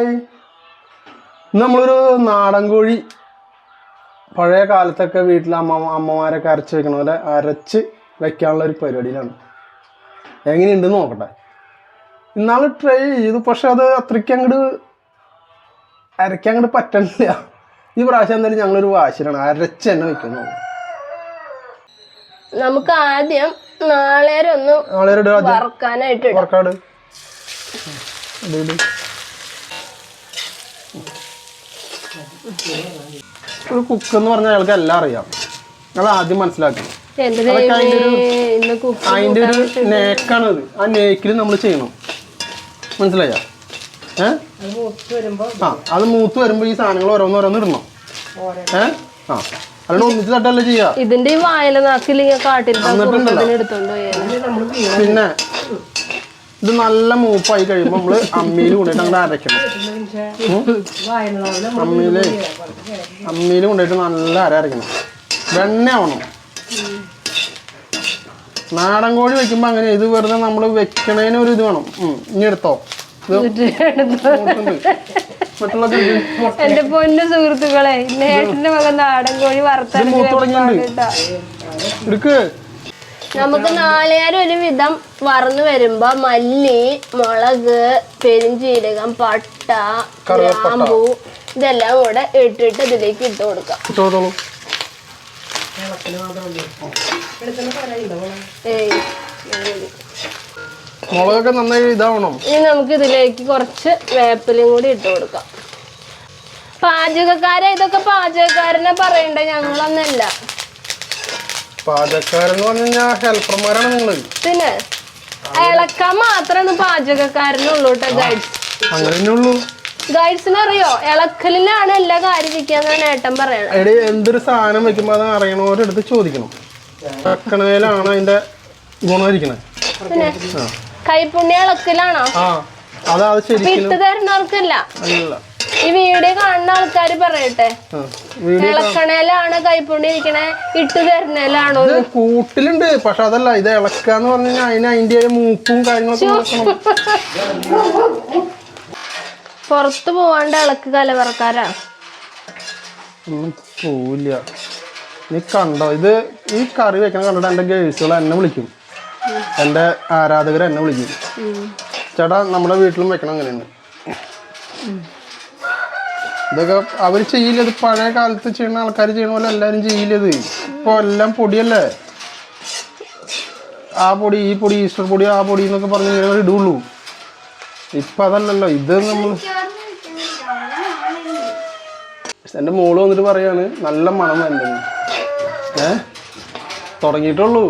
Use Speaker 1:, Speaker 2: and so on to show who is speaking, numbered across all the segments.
Speaker 1: Hi ഇന്ന് നമ്മളൊരു നാടൻ കോഴി. പഴയ കാലത്തൊക്കെ വീട്ടിൽ അമ്മ അമ്മമാരൊക്കെ അരച്ച് വെക്കണ പോലെ അരച്ച് വെക്കാനുള്ള ഒരു പരിപാടിയിലാണ്. എങ്ങനെയുണ്ടെന്ന് നോക്കട്ടെ. ഇന്നാൾ ട്രൈ ചെയ്തു പക്ഷെ അത് അത്രയ്ക്ക് അങ്ങോട്ട് അരയ്ക്കാൻ അങ്ങോട്ട് പറ്റണില്ല. ഈ പ്രാവശ്യം എന്തായാലും ഞങ്ങളൊരു വാശിലാണ് അരച്ച് തന്നെ വെക്കുന്നു
Speaker 2: നമുക്ക് ആദ്യം
Speaker 1: നാളെ ഒന്ന്
Speaker 2: വറക്കാനായിട്ട് ഇടാം.
Speaker 1: ഒരു കുക്ക് എന്ന് പറഞ്ഞാൽ അയാൾക്ക് എല്ലാം അറിയാം. ഞങ്ങൾ ആദ്യം മനസ്സിലാക്കി. അതിന്റെ ഒരു നേക്കാണത് ആ നേക്കിൽ നമ്മൾ ചെയ്യണം. മനസ്സിലായ? ഏ? ആ അത് മൂത്ത് വരുമ്പോ ഈ സാധനങ്ങൾ ഓരോന്ന് ഓരോന്ന്. ഇടണം ഏ? ആ. അല്ലാണ്ട് ഒന്നിച്ച് തട്ടല്ലേ ചെയ്യാ.
Speaker 2: ഇതിന്റെ വായല
Speaker 1: പിന്നെ ഇത് നല്ല മൂപ്പായി കഴിയുമ്പോൾ നമ്മൾ അമ്മിയിൽ കൊണ്ടിട്ട് അങ്ങോട്ട് അരയ്ക്കണം. അമ്മിയിൽ അമ്മിയിൽ കൊണ്ടിട്ട് നല്ല അര അരയ്ക്കണം. വെണ്ണ ആവണം. നാടൻ കോഴി വെക്കുമ്പോൾ അങ്ങനെ ഇത് വെറുതെ നമ്മൾ വെക്കണേന് ഒരു ഇത് വേണം. ഉം, ഇനി എടുത്തോ?
Speaker 2: എന്റെ പൊന്നു സുഹൃത്തുക്കളെ നേട്ടിന്റെ മകൻ നാടൻ കോഴി വറുത്തരച്ച്
Speaker 1: മൂത്ത് തുടങ്ങിയിട്ടുണ്ട്.
Speaker 2: കേട്ടോ.
Speaker 1: എടുക്ക്
Speaker 2: നമുക്ക് നാളികേരം ഒരു വിധം വറന്നു വരുമ്പോ മല്ലി മുളക് പെരിഞ്ചീരകം പട്ട. ഗ്രാമ്പൂ ഇതെല്ലാം കൂടെ ഇട്ടിട്ട് ഇതിലേക്ക് ഇട്ട് കൊടുക്കാം.
Speaker 1: മുളകൊക്കെ നന്നായി ഇതാവണം.
Speaker 2: ഇനി നമുക്ക് ഇതിലേക്ക് കുറച്ച് വേപ്പിലും കൂടി ഇട്ട് കൊടുക്കാം. പാചകക്കാരെ ഇതൊക്കെ പാചകക്കാരനെ പറയണ്ടേ? ഞങ്ങളൊന്നല്ല.
Speaker 1: പാചകക്കാരെന്ന് പറഞ്ഞാ ഹെൽപ്പർമാരാണ് നിങ്ങൾ
Speaker 2: പിന്നെ ഇളക്കാൻ മാത്രാണ് പാചകക്കാരനുള്ളൂ കേട്ടോ ഗൈഡ്സ്
Speaker 1: അങ്ങനെ ഉള്ളൂ
Speaker 2: ഗൈഡ്സിന് അറിയോ? ഇളക്കലിലാണ് എല്ലാ കാര്യം ഇരിക്കാന്നാണ് ഏട്ടൻ പറയണത്.
Speaker 1: എടി എന്തൊരു സാധനം വെക്കുമ്പോ അത് അറിയണവരെടുത്ത് ചോദിക്കണം. വെക്കണതിലാണ് അതിന്റെ ഗുണമായിരിക്കണേ.
Speaker 2: പിന്നെ കൈപ്പുണ്യ ഇളക്കലാണോ?
Speaker 1: ആ അതാ അത് ശരിക്കും
Speaker 2: ഇട്ട് തരുന്നവർക്കല്ല
Speaker 1: അല്ല.
Speaker 2: ഈ വീഡിയോ കാണുന്ന ആൾക്കാർ പറയട്ടെ? ഇളക്കണേലാണ് കൈപ്പുണ്യ ഇരിക്കണേ? ഇട്ട് തരുന്നേലാണോ
Speaker 1: ഇത്? കൂട്ടിലുണ്ട് പക്ഷെ അതല്ല ഇത് ഇളക്കാന്ന് പറഞ്ഞാൽ കഴിഞ്ഞാൽ അതിന് അതിന്റെ മൂക്കും കാര്യങ്ങളൊക്കെ
Speaker 2: പുറത്ത് പോവാണ്ട് ഇളക്ക് കലവറക്കാരാ?
Speaker 1: ഒന്നും പോവില്ല. നീ കണ്ടോ ഇത് ഈ കറി വെക്കണ കണ്ടിട്ട് എന്റെ ഗേഴ്സുകൾ എന്നെ വിളിക്കും. എന്റെ ആരാധകർ എന്നെ വിളിക്കും. ചേട്ടാ നമ്മുടെ വീട്ടിലും വെക്കണം അങ്ങനെയാണ്. ഇതൊക്കെ അവർ ചെയ്യില്ല? ഇത് പഴയ കാലത്ത് ചെയ്യുന്ന ആൾക്കാർ ചെയ്യണ പോലെ എല്ലാവരും ചെയ്യില്ലത് ഇപ്പോൾ എല്ലാം പൊടിയല്ലേ? ആ പൊടി ഈ പൊടി ഈസ്റ്റർ പൊടി ആ പൊടി എന്നൊക്കെ പറഞ്ഞ് ഇങ്ങനെ ഇടുള്ളൂ. ഇപ്പം അതല്ലല്ലോ. ഇത് നമ്മൾ എന്റെ മോൾ വന്നിട്ട് പറയാണ് നല്ല മണം വേണ്ട? ഏ? തുടങ്ങിയിട്ടുള്ളൂ.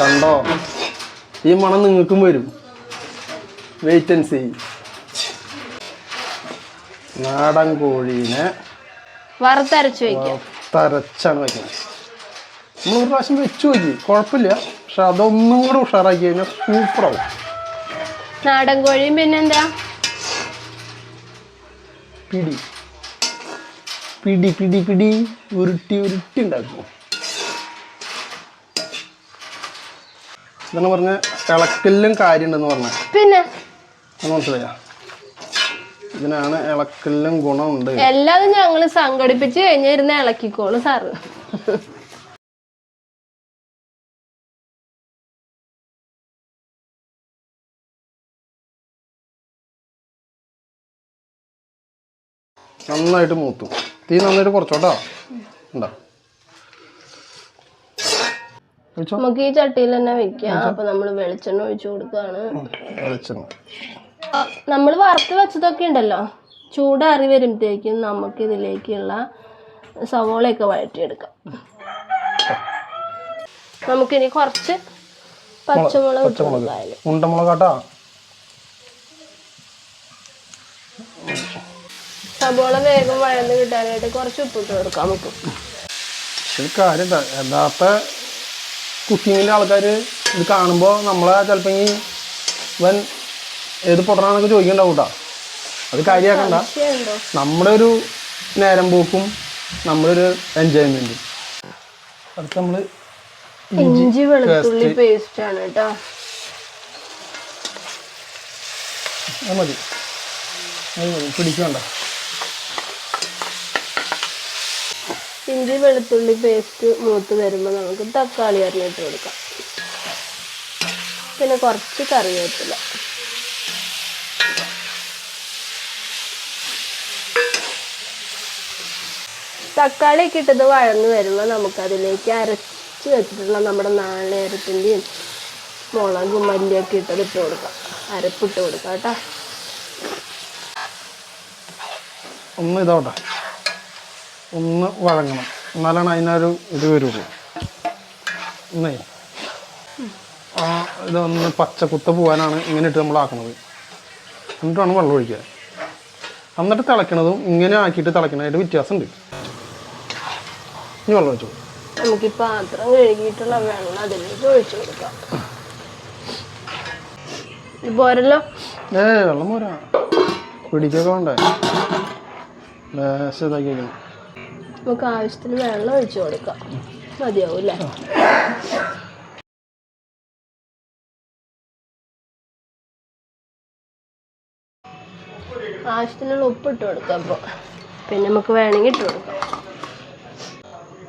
Speaker 1: കണ്ടോ? ഈ മണം നിങ്ങൾക്കും വരും. വെയിറ്റ് ആൻഡ് സീ നാടൻ കോഴീനെ
Speaker 2: വറുത്തരച്ച് വെക്കാം.
Speaker 1: തരച്ചാണ് വെക്കുന്നത്. നമ്മൾ ഒരു പ്രാവശ്യം വെച്ച് നോക്കി. കുഴപ്പമില്ല. പക്ഷെ അതൊന്നും കൂടെ ഉഷാറാക്കി കഴിഞ്ഞാൽ സൂപ്പറാവും.
Speaker 2: നാടൻ കോഴിയും പിന്നെന്താ?
Speaker 1: പിടി. പിടി പിടി പിടി. ഉരുട്ടി ഉരുട്ടി ഉണ്ടാക്കും. ഇതാണ് പറഞ്ഞ ഇളക്കലിലും കാര്യമുണ്ടെന്ന് പറഞ്ഞ.
Speaker 2: പിന്നെ?
Speaker 1: മനസ്സിലായ? ഇതിനാണ് ഇളക്കലിലും ഗുണമുണ്ട്.
Speaker 2: എല്ലാതും ഞങ്ങൾ സംഘടിപ്പിച്ച് കഴിഞ്ഞിരുന്ന ഇളക്കിക്കോളൂ സാറ്
Speaker 1: നന്നായിട്ട് മൂത്തു. തീ നന്നായിട്ട് കുറച്ചോട്ടോ? ഉണ്ടോ?
Speaker 2: നമുക്ക് ഈ ചട്ടിയിൽ തന്നെ വെക്കാം. അപ്പൊ നമ്മൾ വെളിച്ചെണ്ണ ഒഴിച്ചു കൊടുക്കാണ്
Speaker 1: വെളിച്ചെണ്ണ.
Speaker 2: നമ്മൾ വറുത്ത് വെച്ചതൊക്കെ ഉണ്ടല്ലോ. ചൂടാറി വരുമ്പോഴത്തേക്കും നമുക്ക് ഇതിലേക്കുള്ള സവോളയൊക്കെ വഴറ്റിയെടുക്കാം. നമുക്കിനി കുറച്ച് പച്ചമുളക്
Speaker 1: പച്ചമുളക്. ഉണ്ടമുളകാട്ടാ?
Speaker 2: സവോള വേഗം വഴന്ന് കിട്ടാനായിട്ട് കുറച്ച് ഉപ്പിട്ട് കൊടുക്കാം നമുക്ക്.
Speaker 1: കാര്യം യഥാർത്ഥ കുക്കിങ്ങിന്റെ ആൾക്കാർ ഇത് കാണുമ്പോൾ നമ്മളെ ചിലപ്പോൾ ഇവൻ ഏത് പൊട്ടനാണെന്നൊക്കെ ചോദിക്കണ്ടാവും കേട്ടോ അത് കാര്യമാക്കണ്ട നമ്മുടെ ഒരു നേരം പോക്കും നമ്മുടെ ഒരു എൻജോയ്മെന്റും അടുത്ത് നമ്മൾ
Speaker 2: ഇഞ്ചി വെളുത്തുള്ളി പേസ്റ്റ്. ആണ് കേട്ടോ
Speaker 1: അത് മതി. അത് മതി, പിടിക്കണ്ട.
Speaker 2: ഇഞ്ചി വെളുത്തുള്ളി പേസ്റ്റ് മൂത്ത് വരുമ്പോൾ നമുക്ക് തക്കാളി അരിഞ്ഞിട്ട് കൊടുക്കാം. പിന്നെ കുറച്ച് കറിവേപ്പില. തക്കാളി ഇട്ടത് വഴന്ന് വരുമ്പോൾ നമുക്കതിലേക്ക് അരച്ച് വെച്ചിട്ടുള്ള നമ്മുടെ നാളേരത്തിന്റെയും മുളകും മല്ലിയൊക്കെ ഇട്ടത് ഇട്ട് കൊടുക്കാം. അരപ്പിട്ട് കൊടുക്കാം കേട്ടോ.
Speaker 1: ഒന്ന് ഇതോട്ടെ ഒന്ന് വഴങ്ങണം. എന്നാലാണ് അതിനൊരു ഇത് വരുള്ളൂ. ഒന്നേ. ആ ഇതൊന്ന് കുത്ത പോകാനാണ് ഇങ്ങനെ ഇട്ട് നമ്മൾ എന്നിട്ടാണ് വെള്ളം ഒഴിക്കുക. എന്നിട്ട് തിളയ്ക്കണതും ഇങ്ങനെ ആക്കിയിട്ട് തിളയ്ക്കണതായിട്ട് വ്യത്യാസമുണ്ട്. ഇനി വെള്ളം ഒഴിച്ചു
Speaker 2: നമുക്ക് പാത്രം കഴുകിയിട്ടുള്ള വെള്ളം അതിലേക്ക് ഒഴിച്ചു കൊടുക്കാം. പോരല്ലോ?
Speaker 1: ഏ വെള്ളം പോരാ. പിടിക്കൊക്കെ വേണ്ടേ? ലേശം ഇതാക്കി വെക്കണം.
Speaker 2: നമുക്ക് ആവശ്യത്തിന് വെള്ളം ഒഴിച്ചു കൊടുക്കാം. മതിയാവും അല്ലേ? ആവശ്യത്തിനുള്ള ഉപ്പ് ഇട്ട് കൊടുക്കാം അപ്പോൾ പിന്നെ നമുക്ക് വേണമെങ്കിൽ ഇട്ട് കൊടുക്കാം.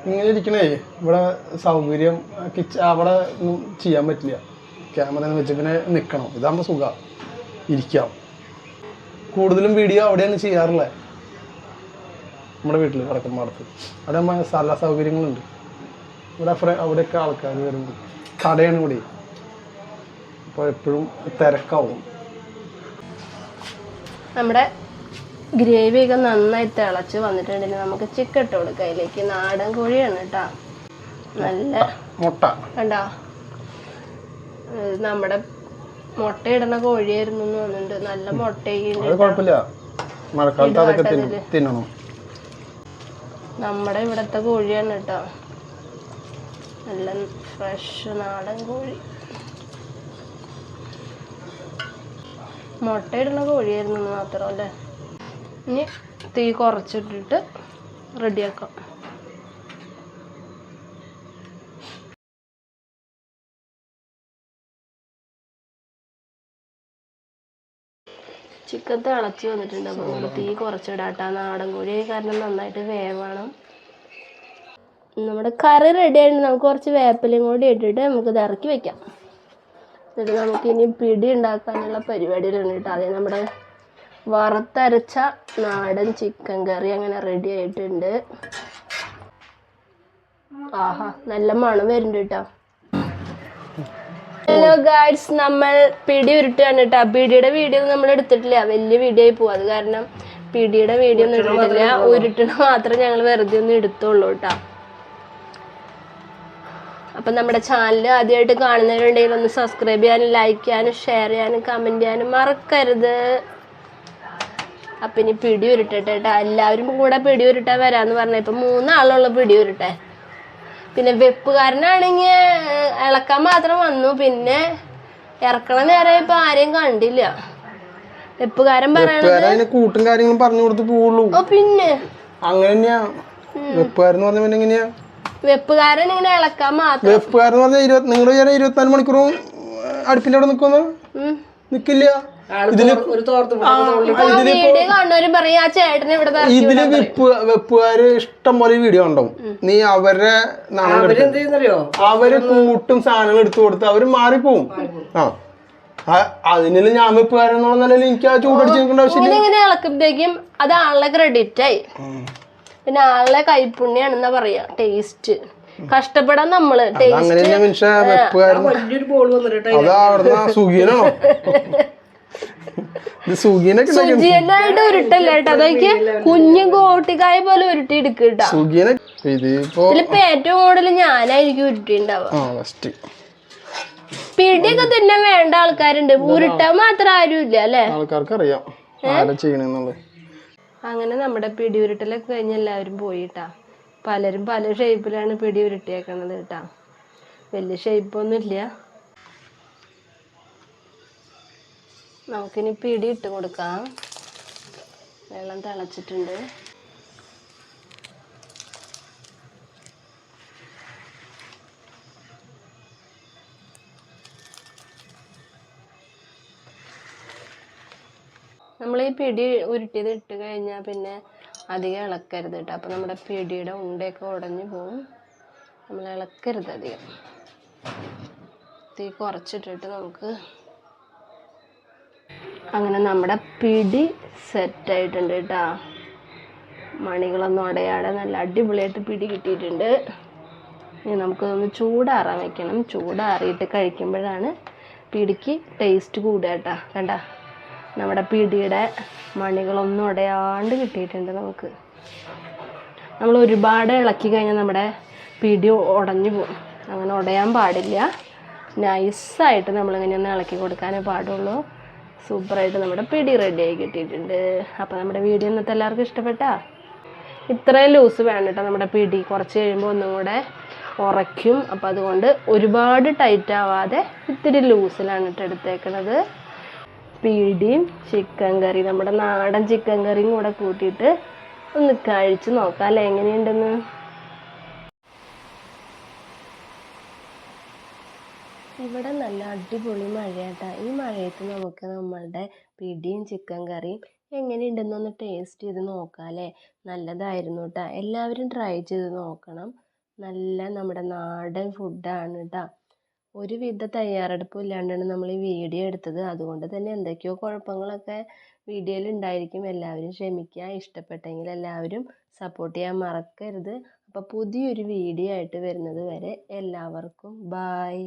Speaker 1: ഇങ്ങനെ ഇരിക്കണേ. ഇവിടെ സൗകര്യം കിച്ച അവിടെ ഒന്നും ചെയ്യാൻ പറ്റില്ല. ക്യാമറ വെച്ച് ഇങ്ങനെ നിൽക്കണം ഇതാകുമ്പോൾ സുഖ. ഇരിക്കാം. കൂടുതലും വീഡിയോ അവിടെയാണ് ചെയ്യാറുള്ളത് നമ്മുടെ വീട്ടിൽ വടക്കമ്പാടത്ത് അവിടെ സ്ഥല സൗകര്യങ്ങളുണ്ട്. ഇവിടെ ഫ്ര അവിടെയൊക്കെ ആൾക്കാർ വരും കടയാണ് ഇവിടെ. അപ്പോൾ എപ്പോഴും തിരക്കാവും.
Speaker 2: നമ്മുടെ ഗ്രേവി ഒക്കെ നന്നായി തിളച്ച് വന്നിട്ടുണ്ടെങ്കിൽ നമുക്ക് ചിക്കൻ ഇട്ട് കൊടുക്കാം. അതിലേക്ക് നാടൻ കോഴിയാണ് കേട്ടോ. നല്ല
Speaker 1: മുട്ട.
Speaker 2: കണ്ടോ? നമ്മുടെ മുട്ടയിടുന്ന കോഴിയായിരുന്നു എന്ന് തോന്നുന്നുണ്ട്. നല്ല മുട്ടയൊക്കെ നമ്മുടെ ഇവിടത്തെ കോഴിയാണ് കേട്ടോ. നല്ല ഫ്രഷ് നാടൻ കോഴി. മുട്ടയിടുന്ന കോഴിയായിരുന്നു മാത്രം അല്ലേ? ഇനി തീ കുറച്ചിട്ടിട്ട് റെഡിയാക്കാം. ചിക്കൻ തിളച്ച് വന്നിട്ടുണ്ട് അപ്പോൾ നമ്മൾ തീ കുറച്ചിടാട്ട നാടൻ കോഴി കാരണം നന്നായിട്ട് വേവണം. നമ്മുടെ കറി റെഡി ആയിട്ട് നമുക്ക് കുറച്ച് വേപ്പിലയും കൂടി ഇട്ടിട്ട് നമുക്ക് ഇറക്കി വെക്കാം. എന്നിട്ട് നമുക്ക് ഇനി പിടി ഉണ്ടാക്കാനുള്ള പരിപാടിയിലാണ് കേട്ടോ. അതേ നമ്മുടെ വറുത്തരച്ച നാടൻ ചിക്കൻ കറി അങ്ങനെ റെഡി ആയിട്ടുണ്ട്. ആഹാ നല്ല മണം വരുന്നുണ്ട് കേട്ടോ. ഹലോ ഗാഡ്സ് നമ്മൾ പിടി ഉരുട്ടാണ് കേട്ടോ. പിടിയുടെ വീഡിയോ നമ്മൾ എടുത്തിട്ടില്ല. വലിയ വീഡിയോ ആയി പോകും അത് കാരണം പിടിയുടെ വീഡിയോ ഒന്നും എടുത്തിട്ടില്ല. ഉരുട്ടണ മാത്രം ഞങ്ങൾ വെറുതെ ഒന്നും എടുത്തുള്ളൂ കേട്ടോ. അപ്പം നമ്മുടെ ചാനൽ ആദ്യമായിട്ട് കാണുന്നവരുണ്ടെങ്കിൽ ഒന്ന് സബ്സ്ക്രൈബ് ചെയ്യാനും ലൈക്ക് ചെയ്യാനും ഷെയർ ചെയ്യാനും കമന്റ് ചെയ്യാനും മറക്കരുത്. അപ്പം ഇനി പിടി ഉരുട്ടട്ടെ കേട്ടോ എല്ലാവരും കൂടെ പിടി ഉരുട്ടാൻ വരാമെന്ന് പറഞ്ഞു. ഇപ്പം മൂന്നാളുള്ള പിടി ഉരുട്ടെ. പിന്നെ വെപ്പുകാരനാണെങ്കിൽ ഇളക്കാൻ മാത്രം വന്നു. പിന്നെ ഇറക്കണ നേരം ഇപ്പം ആരെയും കണ്ടില്ല. വെപ്പുകാരൻ പറയണത്
Speaker 1: വെപ്പുകാരൻ കൂട്ടും കാര്യങ്ങളും പറഞ്ഞു കൊടുത്ത് പോവുള്ളൂ.
Speaker 2: പിന്നെ?
Speaker 1: അങ്ങനെ വെപ്പുകാരെന്ന് പറഞ്ഞ പിന്നെ എങ്ങനെയാ?
Speaker 2: വെപ്പുകാരൻ ഇങ്ങനെ ഇളക്കാൻ മാത്രം.
Speaker 1: വെപ്പുകാരൻ പറഞ്ഞാൽ ഇരുപത്തി നിങ്ങൾ ഇരുപത്തിനാല് മണിക്കൂറും അടുപ്പിന്റെ അവിടെ നിൽക്കുന്നു. നിക്കില്ല.
Speaker 2: ഇതിൽ
Speaker 1: ഇതിൽ വെപ്പ് വെപ്പുകാര് ഇഷ്ടം പോലെ വീഡിയോ ഉണ്ടാവും നീ അവരെ അവർ കൂട്ടും സാധനങ്ങൾ എടുത്തു കൊടുത്ത് അവർ മാറിപ്പോവും. ആ. ആ, അതിനെല്ലാം ഞാൻ വെപ്പുകാരെന്നുള്ള നിലയിൽ എനിക്ക് ആ ചൂടടിച്ച് നിൽക്കേണ്ട ആവശ്യമില്ല.
Speaker 2: ഇങ്ങനെ അത് ആളുടെ ക്രെഡിറ്റ് ആയി. പിന്നെ ആളുടെ കൈപ്പുണ്യാണെന്നാ പറയാ ടേസ്റ്റ് കഷ്ടപ്പെടാൻ
Speaker 1: നമ്മൾ സുഖീനോ
Speaker 2: സുജിയനായിട്ട് ഉരുട്ടല്ല കേട്ടോ. അതൊക്കെ കുഞ്ഞു കോട്ടിക്കായ പോലെ ഉരുട്ടി എടുക്കട്ടോ ഇതിലിപ്പോ ഏറ്റവും കൂടുതൽ ഞാനായിരിക്കും ഉരുട്ടിണ്ടാവുക പിടിയൊക്കെ തന്നെ വേണ്ട ആൾക്കാരുണ്ട്. ഉരുട്ടാൻ മാത്രം ആരും ഇല്ല അല്ലേ
Speaker 1: ആൾക്കാർക്ക് അറിയാം
Speaker 2: അങ്ങനെ നമ്മുടെ പിടി ഉരുട്ടലൊക്കെ കഴിഞ്ഞ എല്ലാവരും പോയിട്ടാ പലരും പല ഷേപ്പിലാണ് പിടി ഉരുട്ടിയേക്കണത് കേട്ടാ. വലിയ ഷേപ്പൊന്നുമില്ല നമുക്കിനി പിടി ഇട്ട് കൊടുക്കാം. വെള്ളം തിളച്ചിട്ടുണ്ട്. നമ്മൾ ഈ പിടി ഉരുട്ടിയത് ഇട്ട് കഴിഞ്ഞാൽ പിന്നെ അധികം ഇളക്കരുത് കേട്ടോ. അപ്പോൾ നമ്മുടെ പിടിയുടെ ഉണ്ടയൊക്കെ ഉടഞ്ഞു പോവും. നമ്മൾ ഇളക്കരുത് അധികം. തീ കുറച്ചിട്ടിട്ട് നമുക്ക് അങ്ങനെ നമ്മുടെ പിടി സെറ്റായിട്ടുണ്ട് കേട്ടോ. മണികളൊന്നും അടയാതെ നല്ല അടിപൊളിയായിട്ട് പിടി കിട്ടിയിട്ടുണ്ട്. ഇനി നമുക്കൊന്ന് ചൂടാറാൻ വെക്കണം. ചൂടാറിയിട്ട് കഴിക്കുമ്പോഴാണ് പിടിക്ക് ടേസ്റ്റ് കൂടുക കേട്ടോ. കണ്ട? നമ്മുടെ പിടിയുടെ മണികളൊന്നും ഉടയാണ്ട് കിട്ടിയിട്ടുണ്ട് നമുക്ക്. നമ്മൾ ഒരുപാട് ഇളക്കി കഴിഞ്ഞാൽ നമ്മുടെ പിടി ഉടഞ്ഞു പോകും. അങ്ങനെ ഉടയാൻ പാടില്ല. നൈസായിട്ട് നമ്മളിങ്ങനെ ഒന്ന് ഇളക്കി കൊടുക്കാനേ പാടുള്ളൂ. സൂപ്പറായിട്ട് നമ്മുടെ പിടി റെഡിയായി കിട്ടിയിട്ടുണ്ട്. അപ്പോൾ നമ്മുടെ വീഡിയോ ഇന്നത്തെ എല്ലാവർക്കും ഇഷ്ടപ്പെട്ടാ? ഇത്രയും ലൂസ് വേണം കേട്ടോ നമ്മുടെ പിടി. കുറച്ച് കഴിയുമ്പോൾ ഒന്നും കൂടെ ഉറയ്ക്കും. അപ്പോൾ അതുകൊണ്ട് ഒരുപാട് ടൈറ്റ് ആവാതെ ഇത്തിരി ലൂസിലാണ് കേട്ടോ എടുത്തേക്കണത്. പിടിയും ചിക്കൻ കറി നമ്മുടെ നാടൻ ചിക്കൻ കറിയും കൂടെ കൂട്ടിയിട്ട് ഒന്ന് കഴിച്ചു നോക്കാം. അല്ലേ? എങ്ങനെയുണ്ടെന്ന്? ഇവിടെ നല്ല അടിപൊളി മഴയാട്ടാ. ഈ മഴയത്ത് നമുക്ക് നമ്മളുടെ പിടിയും ചിക്കൻ കറിയും എങ്ങനെയുണ്ടെന്നൊന്ന് ടേസ്റ്റ് ചെയ്ത് നോക്കാമല്ലേ നല്ലതായിരുന്നു കേട്ടോ എല്ലാവരും ട്രൈ ചെയ്ത് നോക്കണം. നല്ല നമ്മുടെ നാടൻ ഫുഡാണ് കേട്ടോ ഒരുവിധ തയ്യാറെടുപ്പും ഇല്ലാണ്ടാണ് നമ്മൾ ഈ വീഡിയോ എടുത്തത്. അതുകൊണ്ട് തന്നെ എന്തൊക്കെയോ കുഴപ്പങ്ങളൊക്കെ വീഡിയോയിൽ ഉണ്ടായിരിക്കും. എല്ലാവരും ക്ഷമിക്കുക. ഇഷ്ടപ്പെട്ടെങ്കിൽ എല്ലാവരും സപ്പോർട്ട് ചെയ്യാൻ മറക്കരുത്. അപ്പോൾ പുതിയൊരു വീഡിയോ ആയിട്ട് വരുന്നത് വരെ എല്ലാവർക്കും ബായ്